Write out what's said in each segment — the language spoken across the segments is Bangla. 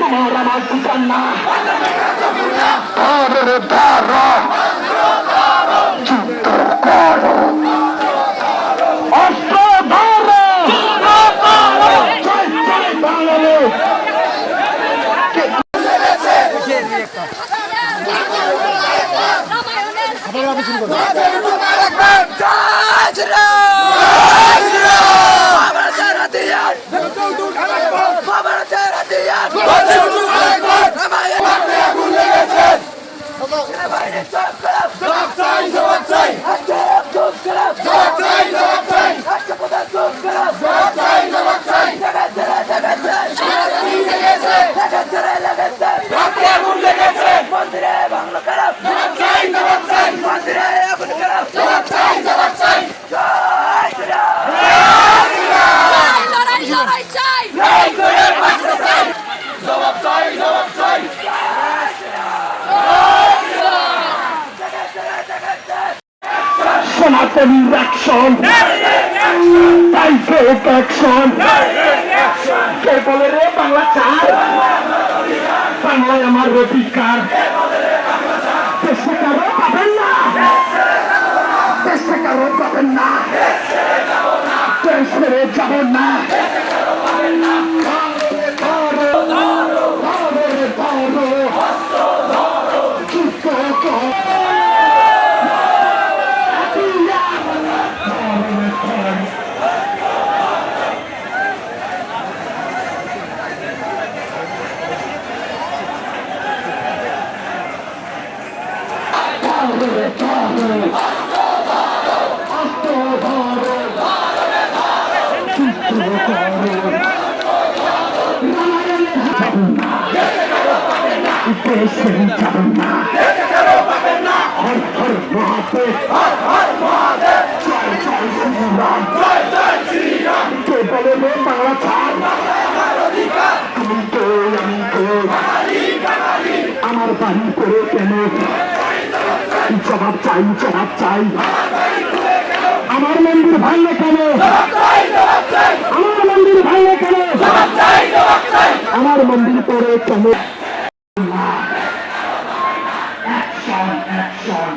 তোমার আমার ঠিকান না Natural. সনাতনী অ্যাকশন টাইফেড অ্যাকশন কে বলে রে বাংলা চার বাংলায় আমার অধিকার চেষ্টা করো পাবেন না চেষ্টা করো পাবেন না দেশ ছেড়ে যাব না আমার বাড়ি করে কেন? জবাব চাই জবাব চাই আমার মন্দির ভাঙলে কেন? আমার মন্দির ভাঙলে কেন? আমার মন্দির করে কেন? Action, action.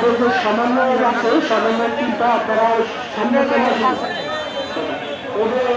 আমাদের যে সমন্বয় আছে সমন্বয় কিন্তু আপনারা সামনে। ওদের,